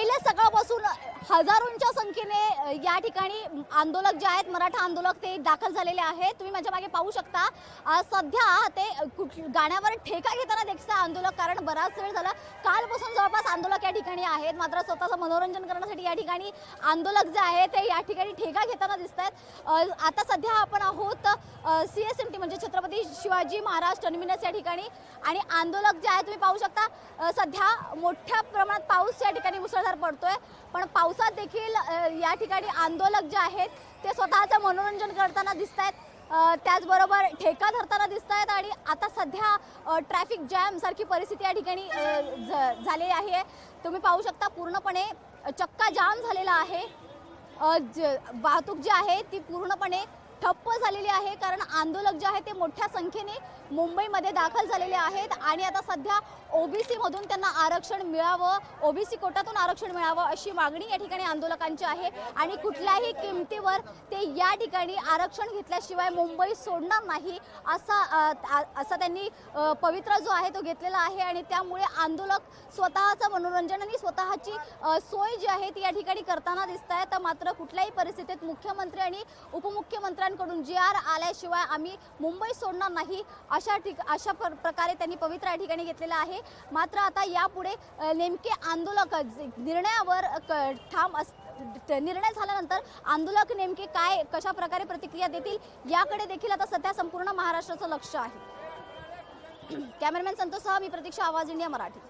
पहिल्या सकाळपासून हजारोंच्या संख्येने या ठिकाणी आंदोलक जे आहेत मराठा आंदोलक ते दाखल झालेले आहेत. तुम्ही माझ्या मागे पाहू शकता सध्या ते कुठ गाण्यावर ठेका घेताना दिसतं आंदोलक कारण बराच वेळ झाला. कालपासून जवळपास आंदोलक या ठिकाणी आहेत. मात्र स्वतःचं मनोरंजन करण्यासाठी या ठिकाणी आंदोलक जे आहेत ते या ठिकाणी ठेका घेताना दिसत आहेत आता सध्या आपण आहोत सी एस एम टी म्हणजे छत्रपती शिवाजी महाराज टर्मिनस या ठिकाणी. आणि आंदोलक जे आहे तुम्ही पाहू शकता सध्या मोठ्या प्रमाणात पाऊस या ठिकाणी मुसळधार पडतोय. पण पाऊस पावसात देखील या ठिकाणी आंदोलक जे आहेत ते स्वतःचं मनोरंजन करताना दिसत आहेत त्याचबरोबर ठेका धरताना दिसत आहेत आणि आता सध्या ट्रॅफिक जॅमसारखी परिस्थिती या ठिकाणी झालेली आहे. तुम्ही पाहू शकता पूर्णपणे चक्का जाम झालेला आहे. ज- वाहतूक जी आहे ती पूर्णपणे ठप्प झालेली आहे कारण आंदोलक जे आहेत ते मोठ्या संख्येने मुंबईमध्ये दाखल झालेले आहेत. आणि आता सध्या ओबीसीमधून त्यांना आरक्षण मिळावं ओबीसी कोटातून आरक्षण मिळावं अशी मागणी या ठिकाणी आंदोलकांची आहे. आणि कुठल्याही किमतीवर ते या ठिकाणी आरक्षण घेतल्याशिवाय मुंबई सोडणार नाही असा असा त्यांनी पवित्रा जो आहे तो घेतलेला आहे. आणि त्यामुळे आंदोलक स्वतःचं मनोरंजन आणि स्वतःची सोय जी आहे ती या ठिकाणी करताना दिसत आहे तर मात्र कुठल्याही परिस्थितीत मुख्यमंत्री आणि पोलिसांकडून जी आर आल्याशिवाय आम्ही मुंबई सोडणार नाही अशा ठिक अशा प्र- प्रकारे त्यांनी पवित्र या ठिकाणी घेतलेला आहे. मात्र आता यापुढे नेमके आंदोलक निर्णयावर ठाम अस निर्णय झाल्यानंतर आंदोलक नेमके काय कशा प्रकारे प्रतिक्रिया देतील याकडे देखील आता सध्या संपूर्ण महाराष्ट्राचं लक्ष आहे. कॅमेरामॅन संतोषसह मी प्रतीक्षा आवाज इंडिया मराठी.